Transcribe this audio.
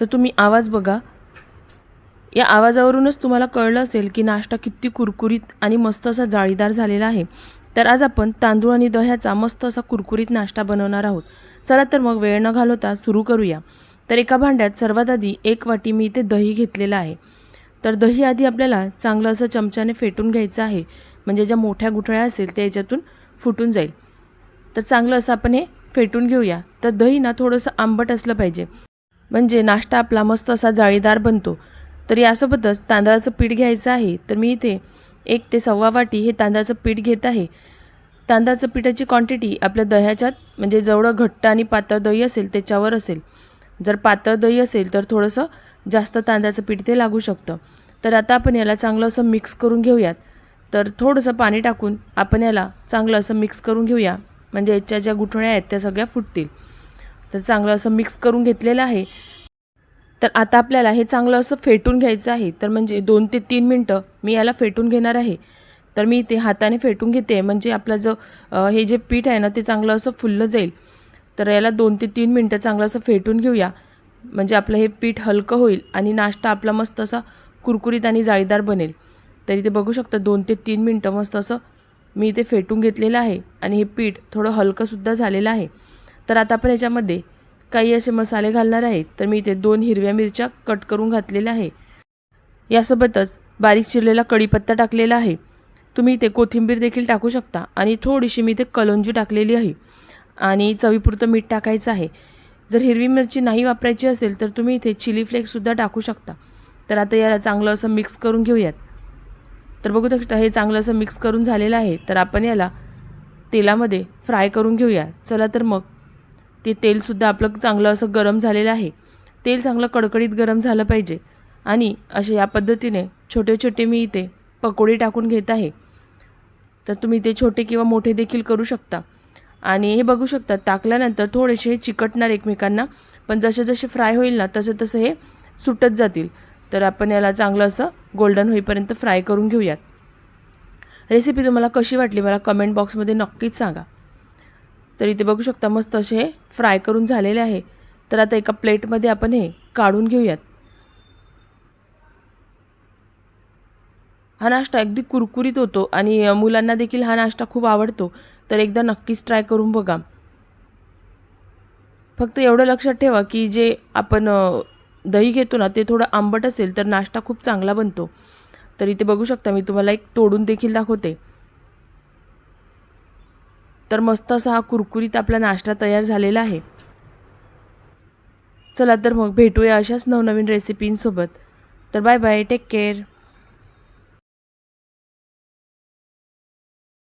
तर तुम्ही आवाज बघा. या आवाजावरूनच तुम्हाला कळलं असेल की नाश्ता किती कुरकुरीत आणि मस्त असा जाळीदार झालेला आहे. तर आज आपण तांदूळ आणि दह्याचा मस्त असा कुरकुरीत नाश्ता बनवणार आहोत. चला तर मग वेळ न घालवता सुरू करूया. तर एका भांड्यात सर्वात आधी एक वाटी मी इथे दही घेतलेलं आहे. तर दही आधी आपल्याला चांगलं असं चमच्याने फेटून घ्यायचं आहे. म्हणजे ज्या मोठ्या गुठळ्या असेल त्या याच्यातून फुटून जाईल. तर चांगलं असं आपण हे फेटून घेऊया. तर दही ना थोडंसं आंबट असलं पाहिजे. म्हणजे नाश्ता आपला मस्त असा जाळीदार बनतो. तर यासोबतच तांदळाचं पीठ घ्यायचं आहे तर मी इथे एक ते सव्वा वाटी हे तांदळाचं पीठ घेत आहे. तांदळाचं पिठाची क्वांटिटी आपल्या दह्याच्यात म्हणजे जेवढं घट्ट आणि पातळ दही असेल त्याच्यावर असेल. जर पातळ दही असेल तर थोडंसं जास्त तांदळाचं पीठ ते लागू शकतं. तर आता आपण याला चांगलं असं मिक्स करून घेऊयात. तर थोडंसं पाणी टाकून आपण याला चांगलं असं मिक्स करून घेऊया. म्हणजे याच्या ज्या गुठळ्या आहेत त्या सगळ्या फुटतील. तर चांगलं असं मिक्स करून घेतलेलं आहे. तर आता आपल्याला हे चांगलं असं फेटून घ्यायचं आहे. तर म्हणजे दोन ते तीन मिनटं मी याला फेटून घेणार आहे. तर मी ते हाताने फेटून घेते. म्हणजे आपलं जो हे जे पीठ आहे ना ते चांगलं असं फुललं जाईल. तर याला दोन ते तीन मिनटं चांगलं असं फेटून घेऊया. म्हणजे आपलं हे पीठ हलकं होईल आणि नाश्ता आपला मस्त असा कुरकुरीत आणि जाळीदार बनेल. तर इथे बघू शकता दोन ते तीन मिनटं मस्त असं मी इथे फेटून घेतलेलं आहे. आणि हे पीठ थोडं हलकंसुद्धा झालेलं आहे. तर आता आपण याच्यामध्ये काही असे मसाले घालणार आहेत तर मी इथे दोन हिरव्या मिरच्या कट करून घातलेल्या आहे. यासोबतच बारीक चिरलेला कढीपत्ता टाकलेला आहे. तुम्ही इथे कोथिंबीर देखील टाकू शकता आणि थोडीशी मी इथे कलोंजी टाकलेली आहे. आणि चवीपुरतं मीठ टाकायचं आहे. जर हिरवी मिरची नाही वापरायची असेल तर तुम्ही इथे चिली फ्लेक्ससुद्धा टाकू शकता. तर आता याला चांगलं असं मिक्स करून घेऊयात. तर बघू शकता हे चांगलं असं मिक्स करून झालेलं आहे. तर आपण याला तेलामध्ये फ्राय करून घेऊया. चला तर मग ते तेलसुद्धा आपलं चांगलं असं गरम झालेलं आहे. तेल चांगलं कडकडीत गरम झालं पाहिजे. आणि असे या पद्धतीने छोटे छोटे मी इथे पकोडे टाकून घेत आहे. तर तुम्ही ते छोटे किंवा मोठे देखील करू शकता. आणि हे बघू शकता टाकल्यानंतर थोडेसे हे चिकटणार एकमेकांना. पण जसे जसे फ्राय होईल ना तसं तसं हे सुटत जातील. तर आपण याला चांगलं असं गोल्डन होईपर्यंत फ्राय करून घेऊयात. रेसिपी तुम्हाला कशी वाटली मला कमेंट बॉक्समध्ये नक्कीच सांगा. तर इथे बघू शकता मस्त असे हे फ्राय करून झालेले आहे. तर आता एका प्लेटमध्ये आपण हे काढून घेऊयात. हा नाश्ता अगदी कुरकुरीत होतो आणि मुलांना देखील हा नाश्ता खूप आवडतो. तर एकदा नक्कीच ट्राय करून बघा. फक्त एवढं लक्षात ठेवा की जे आपण दही घेतो ना ते थोडं आंबट असेल तर नाश्ता खूप चांगला बनतो. तर इथे बघू शकता मी तुम्हाला एक तोडून देखील दाखवते. तर मस्त असा हा कुरकुरीत आपला नाश्ता तयार झालेला आहे. चला तर मग भेटूया अशाच नवनवीन रेसिपींसोबत तर बाय बाय टेक केअर